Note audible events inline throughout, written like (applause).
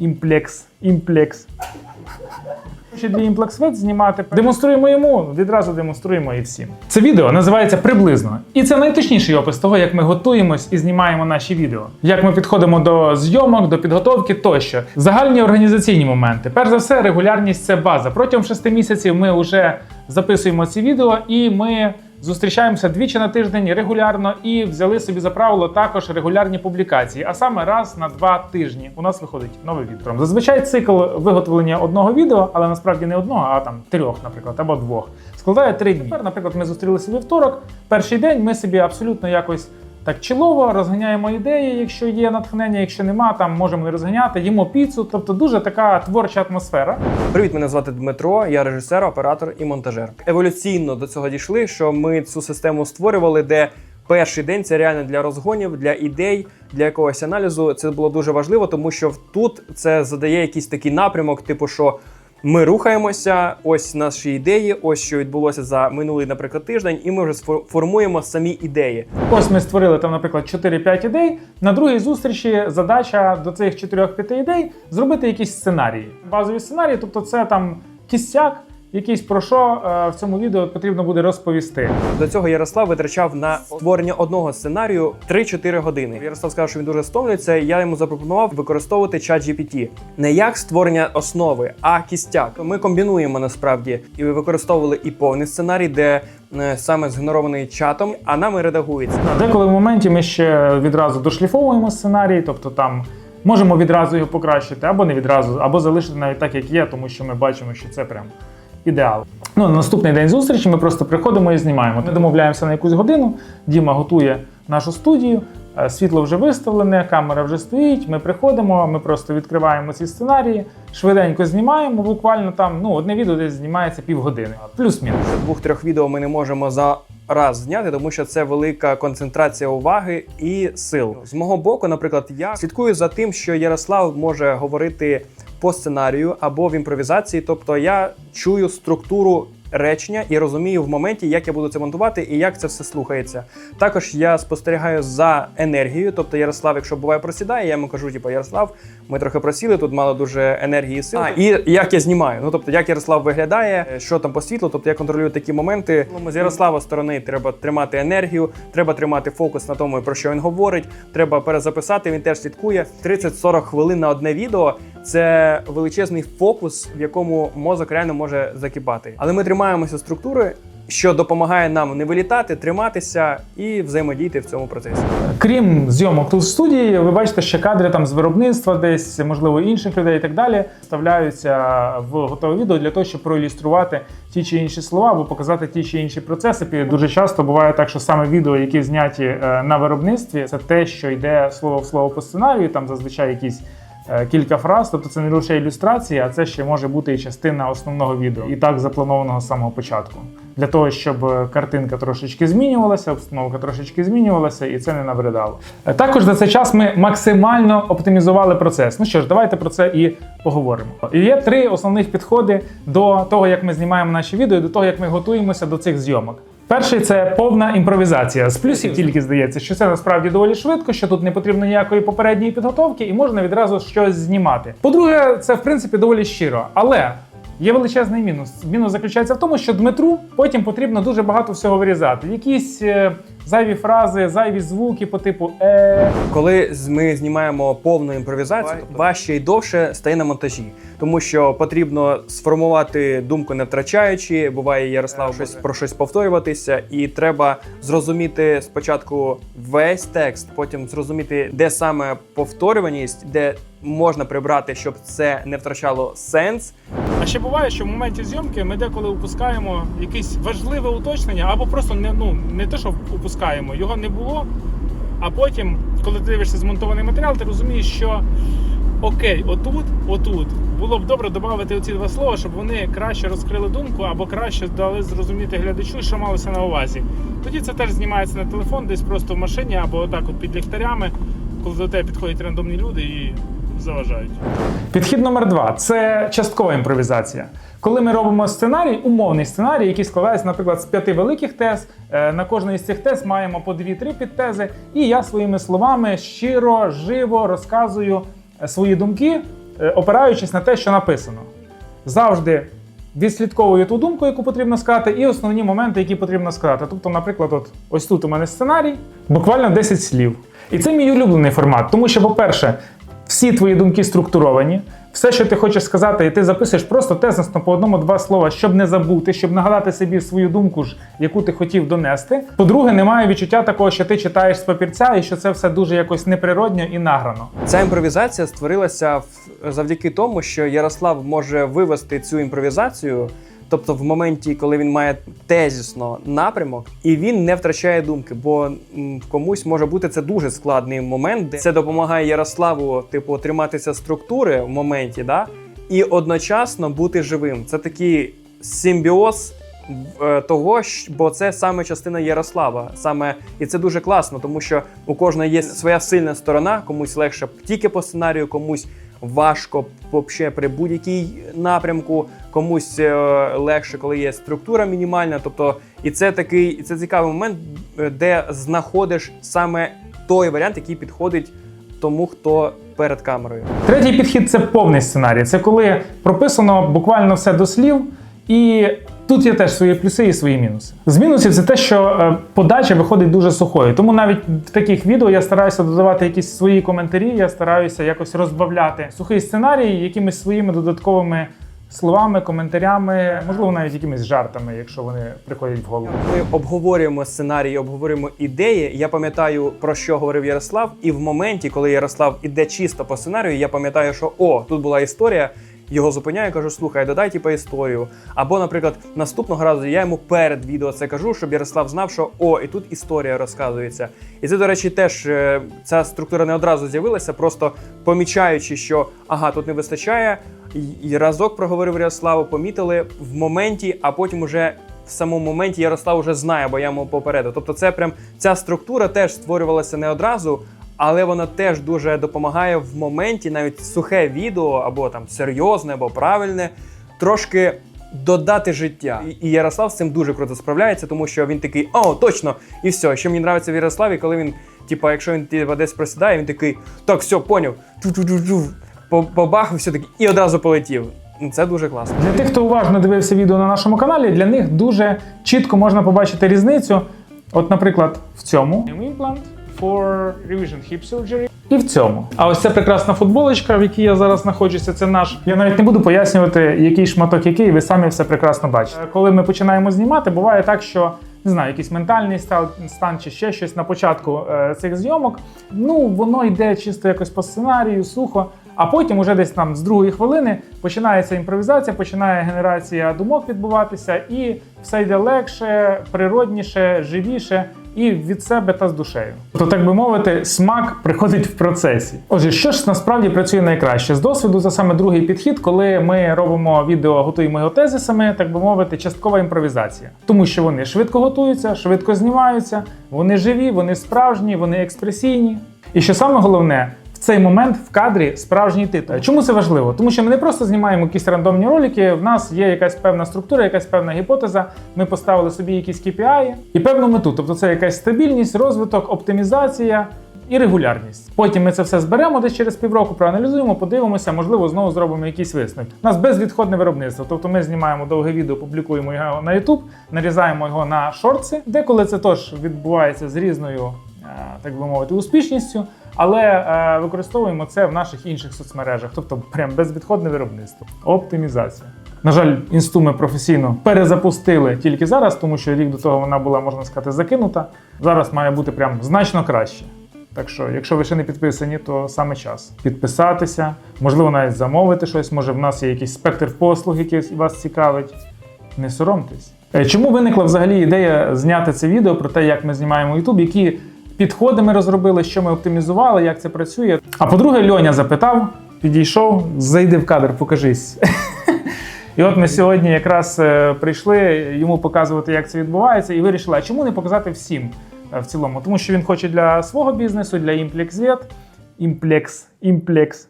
імплекс, імплекс. Ще для імплексвет знімати. Демонструємо йому, відразу демонструємо і всім. Це відео називається приблизно. І це найточніший опис того, як ми готуємось і знімаємо наші відео. Як ми підходимо до зйомок, до підготовки тощо. Загальні організаційні моменти. Перш за все, регулярність це база. Протягом 6 місяців ми вже записуємо ці відео і ми. Зустрічаємося двічі на тиждень регулярно і взяли собі за правило також регулярні публікації. А саме раз на два тижні у нас виходить нове відео. Зазвичай цикл виготовлення одного відео, але насправді не одного, а там трьох, наприклад, або двох, складає три дні. Наприклад, ми зустрілися вівторок. Перший день ми собі абсолютно якось. Так чилово розганяємо ідеї, якщо є натхнення, якщо нема, там можемо не розганяти, їмо піцу. Тобто дуже така творча атмосфера. Привіт, мене звати Дмитро, я режисер, оператор і монтажер. Еволюційно до цього дійшли, що ми цю систему створювали, де перший день це реально для розгонів, для ідей, для якогось аналізу. Це було дуже важливо, тому що тут це задає якийсь такий напрямок, типу, що. Ми рухаємося, ось наші ідеї, ось що відбулося за минулий, наприклад, тиждень, і ми вже формуємо самі ідеї. Ось ми створили там, наприклад, 4-5 ідей. На другій зустрічі задача до цих 4-5 ідей зробити якісь сценарії. Базові сценарії, тобто це там кістяк, якийсь про що е, в цьому відео потрібно буде розповісти. До цього Ярослав витрачав на створення одного сценарію 3-4 години. Ярослав сказав, що він дуже стомлюється. і Я йому запропонував використовувати чат GPT. не як створення основи, а кістяк. Ми комбінуємо насправді і використовували і повний сценарій, де е, саме згенерований чатом, а нами редагується. Деколи в моменті ми ще відразу дошліфовуємо сценарій, тобто там можемо відразу його покращити, або не відразу, або залишити навіть так, як є, тому що ми бачимо, що це прям ідеал. Ну, на наступний день зустрічі ми просто приходимо і знімаємо. Ми домовляємося на якусь годину. Діма готує нашу студію. е, Світло вже виставлене, камера вже стоїть. Ми приходимо, ми просто відкриваємо ці сценарії, швиденько знімаємо. Буквально там ну одне відео десь знімається півгодини, плюс-мінус. Двох-трьох відео ми не можемо за раз зняти, тому що це велика концентрація уваги і сил. З мого боку, наприклад, я слідкую за тим, що Ярослав може говорити по сценарію або в імпровізації. Тобто я чую структуру. Речення і розумію в моменті, як я буду це монтувати і як це все слухається. Також я спостерігаю за енергією. Тобто, Ярослав, якщо буває просідає, я йому кажу, типу, Ярослав, ми трохи просіли, тут мало дуже енергії і сил. А, і як я знімаю. Ну тобто, як Ярослав виглядає, що там по світлу, тобто я контролюю такі моменти. Ну, з Ярослава сторони треба тримати енергію, треба тримати фокус на тому, про що він говорить. Треба перезаписати. Він теж слідкує 30-40 хвилин на одне відео. Це величезний фокус, в якому мозок реально може закипати. Але ми тримаємося структури, що допомагає нам не вилітати, триматися і взаємодіяти в цьому процесі. Крім зйомок тут в студії, ви бачите, ще кадри там з виробництва, десь можливо інших людей і так далі, вставляються в готове відео для того, щоб проілюструвати ті чи інші слова або показати ті чи інші процеси. І Дуже часто буває так, що саме відео, які зняті е, на виробництві, це те, що йде слово в слово по сценарію. Там зазвичай якісь. Е, Кілька фраз, тобто це не лише ілюстрація, а це ще може бути і частина основного відео, і так запланованого з самого початку. Для того, щоб е, картинка трошечки змінювалася, обстановка трошечки змінювалася, і це не навредало. Е, Також за цей час ми максимально оптимізували процес. Ну що ж, давайте про це і поговоримо. І є три основних підходи до того, як ми знімаємо наші відео, і до того, як ми готуємося до цих зйомок. Перший це повна імпровізація. З плюсів тільки здається, що це насправді доволі швидко, що тут не потрібно ніякої попередньої підготовки, і можна відразу щось знімати. По-друге, це в принципі доволі щиро, але. Є величезний мінус. Мінус заключається в тому, що Дмитру потім потрібно дуже багато всього вирізати. Якісь е, зайві фрази, зайві звуки по типу е. Коли з- ми знімаємо повну імпровізацію, важче і довше стає на монтажі, тому що потрібно сформувати думку не втрачаючи. Буває Ярослав щось про щось повторюватися, і треба зрозуміти спочатку весь текст, потім зрозуміти, де саме повторюваність, де можна прибрати, щоб це не втрачало сенс. А ще буває, що в моменті зйомки ми деколи упускаємо якесь важливе уточнення, або просто не ну не те, що упускаємо, його не було. А потім, коли ти дивишся змонтований матеріал, ти розумієш, що окей, отут, отут було б добре додати оці два слова, щоб вони краще розкрили думку або краще дали зрозуміти глядачу, що малося на увазі. Тоді це теж знімається на телефон, десь просто в машині, або отак от під ліхтарями, коли до тебе підходять рандомні люди і заважають. Підхід номер два це часткова імпровізація. Коли ми робимо сценарій, умовний сценарій, який складається, наприклад, з п'яти великих тез. е, На кожної з цих тез маємо по дві-три підтези, і я своїми словами щиро, живо розказую е, свої думки. е, опираючись на те, що написано. Завжди відслідковую ту думку, яку потрібно сказати, і основні моменти, які потрібно сказати. Тобто, наприклад, от ось тут у мене сценарій, буквально 10 слів. І це мій улюблений формат, тому що, по-перше, всі твої думки структуровані. Все, що ти хочеш сказати, і ти записуєш просто тезисно по одному-два слова, щоб не забути, щоб нагадати собі свою думку, ж, яку ти хотів донести. По-друге, немає відчуття такого, що ти читаєш з папірця і що це все дуже якось неприродньо і награно. Ця імпровізація створилася завдяки тому, що Ярослав може вивести цю імпровізацію, тобто в моменті, коли він має тезісно напрямок, і він не втрачає думки, бо комусь може бути це дуже складний момент, де це допомагає Ярославу, типу, триматися структури в моменті, да? і одночасно бути живим. Це такий симбіоз е, того, бо це саме частина Ярослава. Саме і це дуже класно, тому що у кожного є своя сильна сторона, комусь легше тільки по сценарію, комусь важко вообще при будь-якій напрямку, комусь е, легше, коли є структура мінімальна. Тобто, і це такий, це цікавий момент, е, де знаходиш саме той варіант, який підходить тому, хто перед камерою. Третій підхід це повний сценарій. Це коли прописано буквально все до слів, і тут є теж свої плюси і свої мінуси. З мінусів це те, що е, подача виходить дуже сухою. Тому навіть в таких відео я стараюся додавати якісь свої коментарі, я стараюся якось розбавляти сухий сценарій якимись своїми додатковими словами, коментарями, можливо, навіть якимись жартами, якщо вони приходять в голову. Ми обговорюємо сценарії, обговорюємо ідеї. Я пам'ятаю про що говорив Ярослав, і в моменті, коли Ярослав іде чисто по сценарію, я пам'ятаю, що о, тут була історія. Його зупиняю, кажу, слухай, додай типу, історію. Або, наприклад, наступного разу я йому перед відео це кажу, щоб Ярослав знав, що о, і тут історія розказується. І це, до речі, теж е, ця структура не одразу з'явилася, просто помічаючи, що ага, тут не вистачає. І- разок проговорив Ярославу, помітили в моменті, а потім уже в самому моменті Ярослав вже знає, бо я йому попередив. Тобто, це прям ця структура теж створювалася не одразу, але вона теж дуже допомагає в моменті, навіть сухе відео або там серйозне, або правильне, трошки. Додати життя, І- Ярослав з цим дуже круто справляється, тому що він такий, о, точно, і все. Що мені подобається в Ярославі, коли він, типа, якщо він типа, десь просідає, він такий, так, все, поняв, побахав все таки і одразу полетів. Ну, Це дуже класно. Для тих, хто уважно дивився відео на нашому каналі, для них дуже чітко можна побачити різницю. От, наприклад, в цьому implant for revision hip surgery. І в цьому. А ось ця прекрасна футболочка, в якій я зараз знаходжуся, це наш. Я навіть не буду пояснювати, який шматок який, ви самі все прекрасно бачите. Коли ми починаємо знімати, буває так, що не знаю, якийсь ментальний стан, стан чи ще щось на початку е, цих зйомок. Ну, воно йде чисто якось по сценарію, сухо. А потім, уже десь там з другої хвилини, починається імпровізація, починає генерація думок відбуватися, і все йде легше, природніше, живіше і від себе та з душею. Тобто, так би мовити, смак приходить в процесі. Отже, що ж насправді працює найкраще? З досвіду за саме другий підхід, коли ми робимо відео, готуємо його тезисами, так би мовити, часткова імпровізація. Тому що вони швидко готуються, швидко знімаються, вони живі, вони справжні, вони експресійні. І що саме головне, цей момент в кадрі справжній титул. Чому це важливо? Тому що ми не просто знімаємо якісь рандомні ролики. В нас є якась певна структура, якась певна гіпотеза. Ми поставили собі якісь KPI і певну мету. Тобто це якась стабільність, розвиток, оптимізація. І регулярність. Потім ми це все зберемо десь через півроку, проаналізуємо, подивимося, можливо, знову зробимо якісь висновки. У нас безвідходне виробництво. Тобто ми знімаємо довге відео, публікуємо його на YouTube, нарізаємо його на шорти. Деколи це теж відбувається з різною, е, так би мовити, успішністю, але е, використовуємо це в наших інших соцмережах, тобто прям безвідходне виробництво. Оптимізація. На жаль, інсту ми професійно перезапустили тільки зараз, тому що рік до того вона була, можна сказати, закинута. Зараз має бути прям значно краще. Так що, якщо ви ще не підписані, то саме час підписатися, можливо, навіть замовити щось. Може, в нас є якийсь спектр послуг, який вас цікавить. Не соромтесь. Е, Чому виникла взагалі ідея зняти це відео про те, як ми знімаємо YouTube, які підходи ми розробили, що ми оптимізували, як це працює. А по-друге, Льоня запитав, підійшов, зайди в кадр, покажись. (laughs) І от ми сьогодні якраз е, прийшли йому показувати, як це відбувається, і вирішили, а чому не показати всім е, в цілому? Тому що він хоче для свого бізнесу, для Implex Vet, Implex, Implex.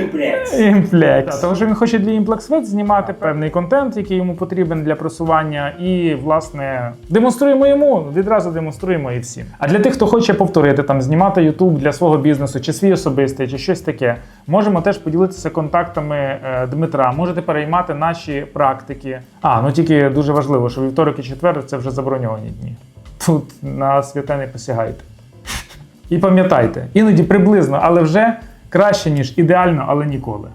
Імплекс. Імплекс. Тому що він хоче для Implex знімати певний контент, який йому потрібен для просування, і власне демонструємо йому, відразу демонструємо і всім. А для тих, хто хоче повторити там, знімати YouTube для свого бізнесу, чи свій особистий, чи щось таке, можемо теж поділитися контактами е, Дмитра. Можете переймати наші практики. А ну тільки дуже важливо, що вівторок і четвер це вже заброньовані дні. Тут на святе не посягайте. І пам'ятайте, іноді приблизно, але вже краще, ніж ідеально, але ніколи.